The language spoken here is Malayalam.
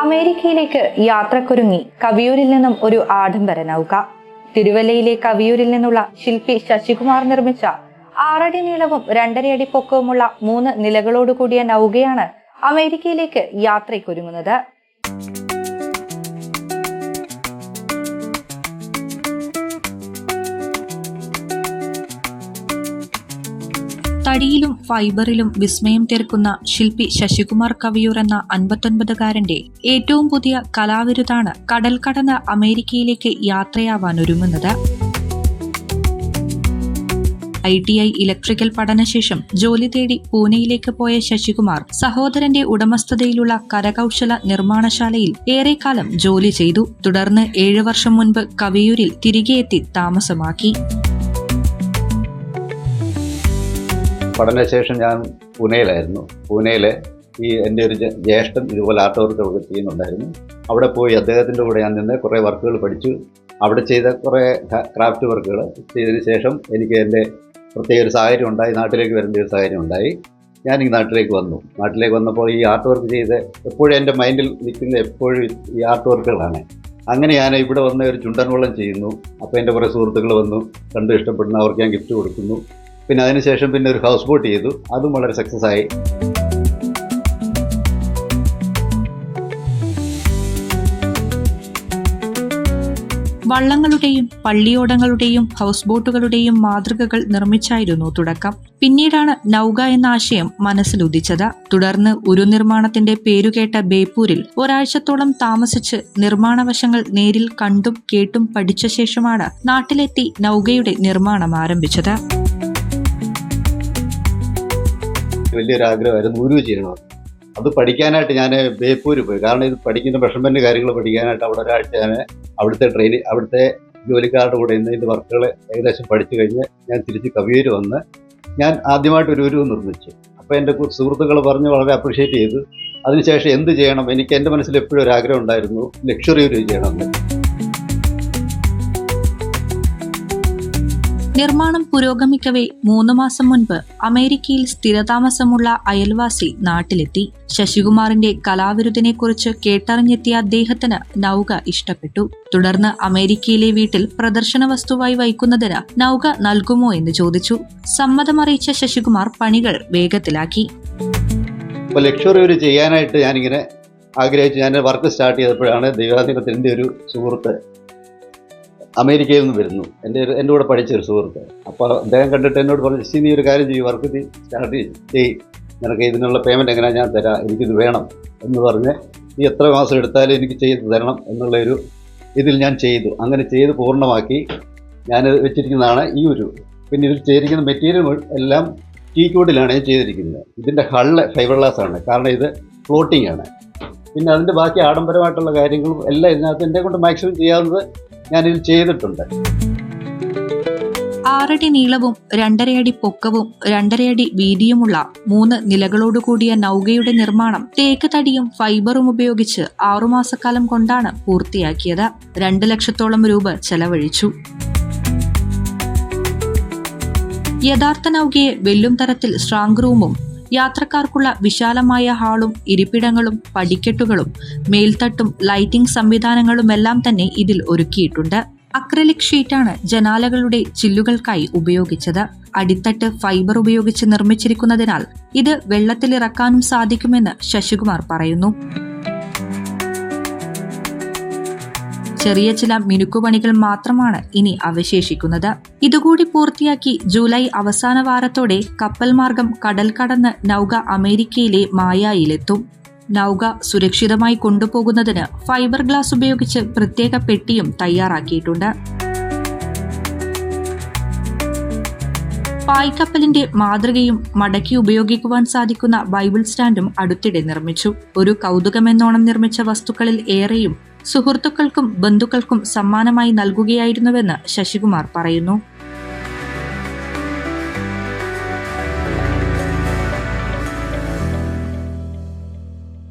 അമേരിക്കയിലേക്ക് യാത്രക്കൊരുങ്ങി കവിയൂരിൽ നിന്നും ഒരു ആഡംബര നൗക തിരുവല്ലയിലെ കവിയൂരിൽ നിന്നുള്ള ശില്പി ശശികുമാർ നിർമ്മിച്ച ആറടി നീളവും രണ്ടരയടി പൊക്കവുമുള്ള മൂന്ന് നിലകളോടുകൂടിയ നൗകയാണ് അമേരിക്കയിലേക്ക് യാത്രയ്ക്കൊരുങ്ങുന്നത്. തടിയിലും ഫൈബറിലും വിസ്മയം തീർക്കുന്ന ശില്പി ശശികുമാർ കവിയൂർ എന്ന അൻപത്തൊൻപതുകാരന്റെ ഏറ്റവും പുതിയ കലാവിരുതാണ് കടൽ കടന്ന് അമേരിക്കയിലേക്ക് യാത്രയാവാനൊരുങ്ങുന്നത് ഐ ടി ഐ ഇലക്ട്രിക്കൽ പഠനശേഷം ജോലി തേടി പൂനെയിലേക്ക് പോയ ശശികുമാർ സഹോദരന്റെ ഉടമസ്ഥതയിലുള്ള കരകൗശല നിർമ്മാണശാലയിൽ ഏറെക്കാലം ജോലി ചെയ്തു. തുടർന്ന് ഏഴു വർഷം മുൻപ് കവിയൂരിൽ തിരികെയെത്തി താമസമാക്കി. പഠനശേഷം ഞാൻ പൂനെയിലായിരുന്നു. പൂനെയിലെ ഈ എന്റെ ഒരു ജ്യേഷ്ഠൻ ഇതുപോലെ ആർട്ട് വർക്കുകളൊക്കെ ചെയ്യുന്നുണ്ടായിരുന്നു. അവിടെ പോയി അദ്ദേഹത്തിന്റെ കൂടെ ഞാൻ നിന്ന് കുറേ വർക്കുകൾ പഠിച്ചു. അവിടെ ചെയ്ത കുറേ ക്രാഫ്റ്റ് വർക്കുകൾ ചെയ്തതിന് ശേഷം എനിക്ക് എന്റെ പ്രത്യേക ഒരു സാഹചര്യം ഉണ്ടായി. നാട്ടിലേക്ക് വരേണ്ട ഒരു സാഹചര്യം ഉണ്ടായി. ഞാൻ ഈ നാട്ടിലേക്ക് വന്നു. നാട്ടിലേക്ക് വന്നപ്പോൾ ഈ ആർട്ട് വർക്ക് ചെയ്ത് എപ്പോഴും എന്റെ മൈൻഡിൽ നിൽക്കുന്ന എപ്പോഴും ഈ ആർട്ട് വർക്കുകളാണ് അങ്ങനെ ഞാൻ ഇവിടെ വന്ന് ഒരു ചുണ്ടൻ വെള്ളം ചെയ്യുന്നു. അപ്പോൾ എന്റെ കുറേ സുഹൃത്തുക്കൾ വന്നു. കണ്ട് ഇഷ്ടപ്പെടുന്ന അവർക്ക് ഞാൻ ഗിഫ്റ്റ് കൊടുക്കുന്നു. പിന്നെ അതിനുശേഷം പിന്നെ ഒരു ഹൗസ് ബോട്ട് ചെയ്തു. അതും വളരെ സക്സസ് ആയി. വള്ളങ്ങളുടെയും പള്ളിയോടങ്ങളുടെയും ഹൗസ് ബോട്ടുകളുടെയും മാതൃകകൾ നിർമ്മിച്ചായിരുന്നു തുടക്കം. പിന്നീടാണ് നൌക എന്ന ആശയം മനസ്സിലുദിച്ചത് തുടർന്ന് ഒരു നിർമ്മാണത്തിന്റെ പേരുകേട്ട ബേപ്പൂരിൽ ഒരാഴ്ചത്തോളം താമസിച്ച് നിർമ്മാണവശങ്ങൾ നേരിൽ കണ്ടും കേട്ടും പഠിച്ച ശേഷമാണ് നാട്ടിലെത്തി നൌകയുടെ നിർമ്മാണം ആരംഭിച്ചത്. വലിയൊരു ആഗ്രഹമായിരുന്നു ഗുരു ചെയ്യണം അത് പഠിക്കാനായിട്ട് ഞാൻ ബേപ്പൂര് പോയി. കാരണം ഇത് പഠിക്കുന്ന മെഷർമെന്റ് കാര്യങ്ങൾ പഠിക്കാനായിട്ട് അവിടെ ഒരാഴ്ച ഞാൻ അവിടുത്തെ ട്രെയിനിങ് അവിടുത്തെ ജോലിക്കാരുടെ കൂടെ ഇന്ന് ഇതിന്റെ വർക്കുകൾ ഏകദേശം പഠിച്ചു കഴിഞ്ഞ് ഞാൻ തിരിച്ച് കവിയൂര് വന്ന് ഞാൻ ആദ്യമായിട്ട് ഒരു ഉരുവ് നിർമ്മിച്ചു. അപ്പോൾ എന്റെ സുഹൃത്തുക്കൾ പറഞ്ഞ് വളരെ അപ്രീഷിയേറ്റ് ചെയ്തു. അതിനുശേഷം എന്ത് ചെയ്യണം? എനിക്ക് എന്റെ മനസ്സിൽ എപ്പോഴും ഒരു ആഗ്രഹം ഉണ്ടായിരുന്നു ലക്ഷറി ഒരു ചെയ്യണമെന്ന്. നിർമ്മാണം പുരോഗമിക്കവേ മൂന്ന് മാസം മുൻപ് അമേരിക്കയിൽ സ്ഥിരതാമസമുള്ള അയൽവാസി നാട്ടിലെത്തി. ശശികുമാറിന്റെ കലാവിരുദിനെക്കുറിച്ച് കേട്ടറിഞ്ഞെത്തിയ അദ്ദേഹത്തിന് നൗക ഇഷ്ടപ്പെട്ടു. തുടർന്ന് അമേരിക്കയിലെ വീട്ടിൽ പ്രദർശന വസ്തുവായി വയ്ക്കുന്നതിന് നൗക നൽകുമോ എന്ന് ചോദിച്ചു. സമ്മതമറിയിച്ച ശശികുമാർ പണികൾ വേഗത്തിലാക്കി. ഒരു ചെയ്യാനായിട്ട് ഞാനിങ്ങനെ ആഗ്രഹിച്ചു. ഞാൻ വർക്ക് സ്റ്റാർട്ട് ചെയ്തപ്പോഴാണ് ദൈവാധീനത്തിന്റെ ഒരു സുഹൃത്ത് അമേരിക്കയിൽ നിന്ന് വരുന്നു. എന്റെ എന്റെ കൂടെ പഠിച്ച ഒരു സുഹൃത്ത്. അപ്പോൾ അദ്ദേഹം കണ്ടിട്ട് എന്നോട് പറഞ്ഞു ശരി നീ ഒരു കാര്യം ചെയ്യും വർക്ക് സ്റ്റാർട്ട് ചെയ്യും. നിനക്ക് ഇതിനുള്ള പേയ്മെന്റ് എങ്ങനെയാണ് ഞാൻ തരാം എനിക്കിത് വേണം. എന്ന് പറഞ്ഞ് നീ എത്ര മാസം എടുത്താലും എനിക്ക് ചെയ്ത് തരണം എന്നുള്ളൊരു ഇതിൽ ഞാൻ ചെയ്തു. അങ്ങനെ ചെയ്ത് പൂർണമാക്കി ഞാൻ വെച്ചിരിക്കുന്നതാണ് ഈ ഒരു പിന്നെ ഇതിൽ ചെയ്തിരിക്കുന്ന മെറ്റീരിയൽ എല്ലാം ടീ കോഡിലാണ് ഞാൻ ചെയ്തിരിക്കുന്നത്. ഇതിന്റെ ഹള്ള് ഫൈബർ ഗ്ലാസ് ആണ്. കാരണം ഇത് ഫ്ലോട്ടിംഗ് ആണ്. പിന്നെ അതിന്റെ ബാക്കി ആഡംബരമായിട്ടുള്ള കാര്യങ്ങളും എല്ലാം ഇതിനകത്ത് എന്റെ കൊണ്ട് മാക്സിമം ചെയ്യാവുന്നത് ഞാനിതിൽ ചെയ്തിട്ടുണ്ട്. ആറടി നീളവും രണ്ടരയടി പൊക്കവും രണ്ടരയടി വീതിയുമുള്ള മൂന്ന് നിലകളോടുകൂടിയ നൗകയുടെ നിർമ്മാണം തേക്ക് തടിയും ഫൈബറും ഉപയോഗിച്ച് ആറുമാസക്കാലം കൊണ്ടാണ് പൂർത്തിയാക്കിയത്. രണ്ട് ലക്ഷത്തോളം രൂപ ചെലവഴിച്ചു. യഥാർത്ഥ നൗകയെ വെല്ലും തരത്തിൽ സ്ട്രാങ് റൂമും യാത്രക്കാർക്കുള്ള വിശാലമായ ഹാളും ഇരിപ്പിടങ്ങളും പടിക്കെട്ടുകളും മേൽത്തട്ടും ലൈറ്റിംഗ് സംവിധാനങ്ങളുമെല്ലാം തന്നെ ഇതിൽ ഒരുക്കിയിട്ടുണ്ട്. അക്രലിക് ഷീറ്റാണ് ജനാലകളുടെ ചില്ലുകൾക്കായി ഉപയോഗിച്ചത്. അടിത്തട്ട് ഫൈബർ ഉപയോഗിച്ച് നിർമ്മിച്ചിരിക്കുന്നതിനാൽ ഇത് വെള്ളത്തിലിറക്കാനും സാധിക്കുമെന്ന് ശശികുമാർ പറയുന്നു. ചെറിയ ചില മിനുക്കുപണികൾ മാത്രമാണ് ഇനി അവശേഷിക്കുന്നത്. ഇതുകൂടി പൂർത്തിയാക്കി ജൂലൈ അവസാന വാരത്തോടെ കപ്പൽ മാർഗം കടൽ കടന്ന് നൌക അമേരിക്കയിലെ മായായിലെത്തും. നൌക സുരക്ഷിതമായി കൊണ്ടുപോകുന്നതിന് ഫൈബർ ഗ്ലാസ് ഉപയോഗിച്ച് പ്രത്യേക പെട്ടിയും തയ്യാറാക്കിയിട്ടുണ്ട്. പായ്ക്കപ്പലിന്റെ മാതൃകയും മടക്കി ഉപയോഗിക്കുവാൻ സാധിക്കുന്ന ബൈബിൾ സ്റ്റാൻഡും അടുത്തിടെ നിർമ്മിച്ചു. ഒരു കൗതുകമെന്നോണം നിർമ്മിച്ച വസ്തുക്കളിൽ ഏറെയും സുഹൃത്തുക്കൾക്കും ബന്ധുക്കൾക്കും സമ്മാനമായി നൽകുകയായിരുന്നുവെന്ന് ശശികുമാർ പറയുന്നു.